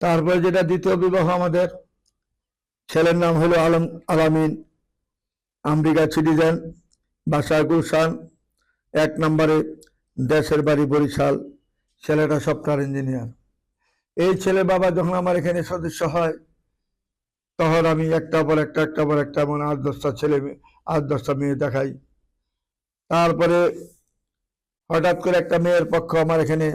তারপরে যেটা দ্বিতীয় বিবাহ আমাদের, ছেলের নাম হলো আলম, আলামিন আমেরিকা সিটিজেন বাসা গুলশান, এক নম্বরে দেশের বাড়ি বরিশাল, ছেলেটা সফটওয়্যার ইঞ্জিনিয়ার। এই ছেলে বাবা যখন আমার এখানে সদস্য হয়, তখন আমি একটা পর একটা একটা পর একটা মানে আট দশটা ছেলে আট দশটা মেয়ে দেখাই। তারপরে হঠাৎ করে একটা মেয়ের পক্ষ আমার এখানে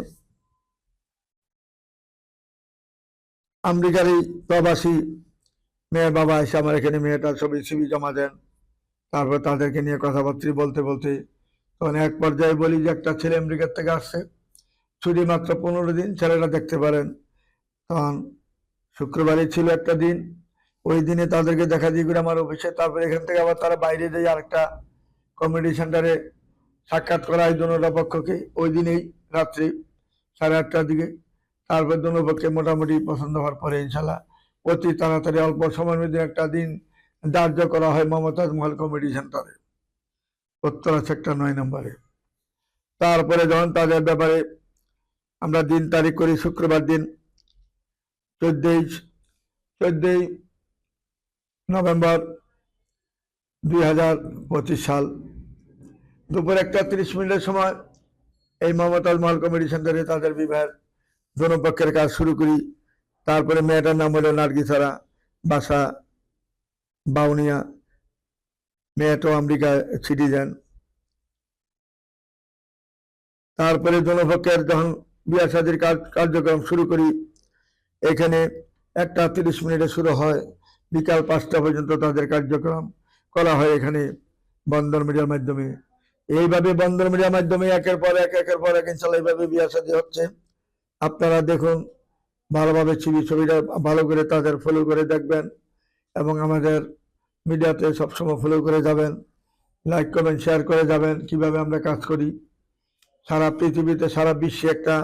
আমেরিকারই প্রবাসী মেয়ের বাবা এসে আমার এখানে মেয়েটার ছবি ছবি জমা দেন। তারপর তাদেরকে নিয়ে কথাবার্তা বলতে বলতে তখন এক পর্যায়ে বলি যে, একটা ছেলে আমেরিকার থেকে আসছে। ছুটি মাত্র পনেরো দিন, ছেলেটা দেখতে পারেন। তখন শুক্রবারই ছিল একটা দিন। ওই দিনে তাদেরকে দেখা দিয়ে করে আমার অফিসে, তারপরে এখান থেকে আবার তারা বাইরে যাই আরেকটা কমিউনিটি সেন্টারে সাক্ষাৎ করা হয় দোনোটা পক্ষকে। ওই দিনেই রাত্রি সাড়ে আটটার দিকে তারপর দোনো পক্ষে মোটামুটি পছন্দ হওয়ার পরে ইনশাল্লাহ অতি তাড়াতাড়ি অল্প সময়ের মধ্যে একটা দিন ধার্য করা হয় মমতাজ মহল কমিটি সেন্টারে, উত্তরা সেক্টর নয় নম্বরে। তারপরে যখন তাদের ব্যাপারে আমরা দিন তারিখ করি, শুক্রবার দিন চোদ্দই চোদ্দই নভেম্বর দুই হাজার পঁচিশ সাল দুপুর একটা তিরিশ মিনিটের সময় এই মমতাজ মহল কমিটি সেন্টারে তাদের বিবাহের দোনো পক্ষের কাজ শুরু করি। তারপরে মেয়েটার নাম হলো নার্গিসারা বাসা বাউনিয়া। মেয়েটাও আমেরিকা সিটিজেন। তারপরে জনপক্ষের যখন বিয়া কাজ, কার্যক্রম শুরু করি, এখানে একটা তিরিশ মিনিটে শুরু হয়। বিকাল পাঁচটা পর্যন্ত তাদের কার্যক্রম করা হয় এখানে বন্দর মিডিয়ার মাধ্যমে। এইভাবে বন্দর মিডিয়ার মাধ্যমে একের পর এক, একের পর এক ইনশাল্লাহ এইভাবে বিয়া শাদী হচ্ছে। আপনারা দেখুন, ভালোভাবে ছবি ছবিটা ভালো করে তাদের ফলো করে দেখবেন এবং আমাদের মিডিয়াতে সবসময় ফলো করে যাবেন। লাইক কমেন্ট শেয়ার করে যাবেন কীভাবে আমরা কাজ করি। সারা পৃথিবীতে, সারা বিশ্বে একটা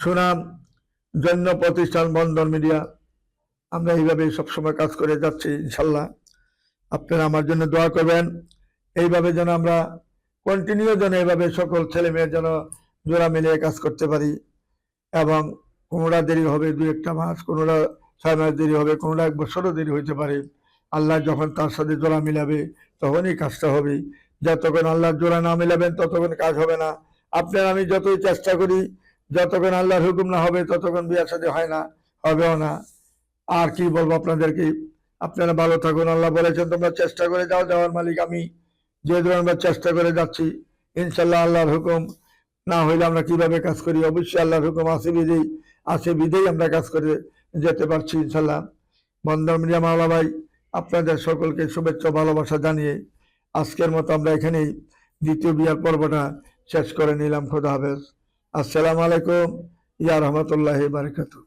সুনাম, জন্য প্রতিষ্ঠান বন্ধন মিডিয়া। আমরা এইভাবে সবসময় কাজ করে যাচ্ছি, ইনশাল্লাহ। আপনারা আমার জন্য দোয়া করবেন। এইভাবে যেন আমরা কন্টিনিউ যেন এইভাবে সকল ছেলে মেয়ের যেন জোড়া মিলিয়ে কাজ করতে পারি এবং কোনোটা দেরি হবে দু একটা মাস, কোনোটা ছয় মাস দেরি হবে, কোনোটা এক বছরও দেরি হইতে পারে। আল্লাহ যখন তার সাথে জোড়া মিলাবে তখনই কাজটা হবে। যতক্ষণ আল্লাহর জোড়া না মিলাবেন ততক্ষণ কাজ হবে না। আপনার আমি যতই চেষ্টা করি, যতক্ষণ আল্লাহর হুকুম না হবে ততক্ষণ বিয়ার সাথে হয় না, হবেও না। আর কি বলব আপনাদেরকে? আপনারা ভালো থাকুন, আল্লাহ বলেছেন, তোমরা চেষ্টা করে যাও, যাওয়ার মালিক আমি। যেহেতু আমরা চেষ্টা করে যাচ্ছি, ইনশাল্লাহ আল্লাহর হুকুম না হইলে আমরা কীভাবে কাজ করি? অবশ্যই আল্লাহর হুকুম আছে বিধেই আছে বিধেই আমরা কাজ করে যেতে পারছি ইনশাল্লাহ বন্দরমিয়া মাওলা ভাই, আপনাদের সকলকে শুভেচ্ছা, ভালোবাসা জানিয়ে আজকের মতো আমরা এখানেই দ্বিতীয় বিয়ার পর্বটা শেষ করে নিলাম। খোদা হাফেজ। আসসালামু আলাইকুম। ইয়া রহমতুল্লাহ বারকাতু